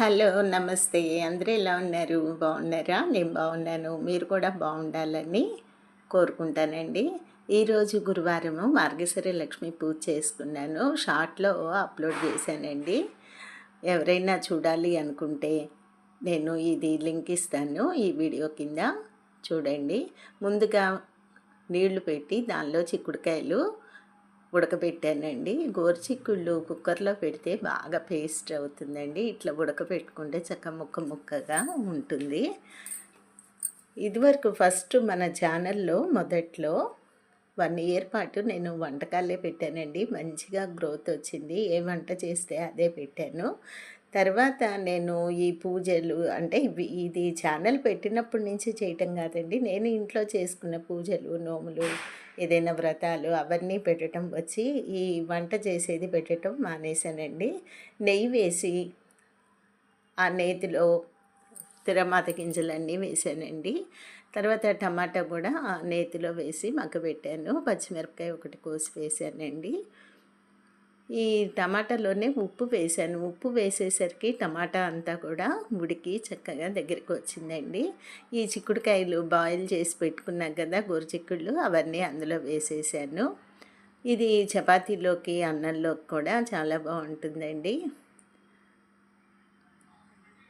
Hello నమస్తే. అందరూ ఎలా ఉన్నారు? బాగున్నారా? నేను బాగున్నాను. మీరు కూడా బాగుండాలని కోరుకుంటానండి. ఈరోజు గురువారము మార్గశిర లక్ష్మి పూజ చేసుకున్నాను. షార్ట్లో అప్లోడ్ చేశానండి. ఎవరైనా చూడాలి అనుకుంటే నేను ఇది లింక్ ఇస్తాను ఈ వీడియో కింద. చూడండి. ముందుగా నీళ్ళు పెట్టి దానిలో చిక్కుడుకాయలు ఉడకబెట్టానండి. గోరుచిక్కుళ్ళు కుక్కర్లో పెడితే బాగా పేస్ట్ అవుతుందండి. ఇట్లా ఉడకబెట్టుకుంటే చక్క ముక్క ముక్కగా ఉంటుంది. ఇదివరకు ఫస్ట్ మన ఛానల్లో మొదట్లో వన్ ఇయర్ పాటు నేను వంటకాలే పెట్టానండి. మంచిగా గ్రోత్ వచ్చింది. ఏ వంట చేస్తే అదే పెట్టాను. తర్వాత నేను ఈ పూజలు అంటే ఇవి ఇది ఛానల్ పెట్టినప్పటి నుంచి చేయటం కాదండి. నేను ఇంట్లో చేసుకున్న పూజలు నోములు ఏదైనా వ్రతాలు అవన్నీ పెట్టడం వచ్చి ఈ వంట చేసేది పెట్టడం మానేశానండి. నెయ్యి వేసి ఆ నేతిలో తిరమాత గింజలన్నీ వేసానండి తర్వాత టమాటా కూడా ఆ నేతిలో వేసి మగ్గబెట్టాను. పచ్చిమిరపకాయ ఒకటి కోసి వేసానండి ఈ టమాటాలోనే ఉప్పు వేసాను ఉప్పు వేసేసరికి టమాటా అంతా కూడా ఉడికి చక్కగా దగ్గరికి వచ్చిందండి. ఈ చిక్కుడుకాయలు బాయిల్ చేసి పెట్టుకున్నాం కదా చిక్కుళ్ళు అవన్నీ అందులో వేసేసాను. ఇది చపాతీలోకి అన్నంలోకి కూడా చాలా బాగుంటుందండి.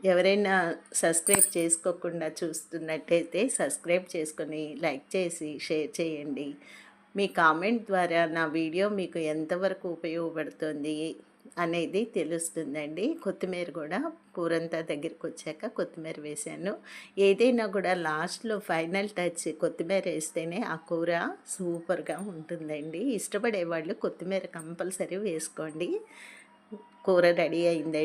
ఎవరైనా సబ్స్క్రైబ్ చేసుకోకుండా చూస్తున్నట్టయితే సబ్స్క్రైబ్ చేసుకొని లైక్ చేసి షేర్ చేయండి. మీ కామెంట్ ద్వారా నా వీడియో మీకు ఎంతవరకు ఉపయోగపడుతుంది అనేది తెలుస్తుందండి. కొత్తిమీర కూడా కూరంతా దగ్గరికి వచ్చాక కొత్తిమీర వేసాను ఏదైనా కూడా లాస్ట్లో ఫైనల్ టచ్ కొత్తిమీర వేస్తేనే ఆ కూర సూపర్గా ఉంటుందండి. ఇష్టపడే వాళ్ళు కొత్తిమీర కంపల్సరీ వేసుకోండి. కూర రెడీ అయిందండి.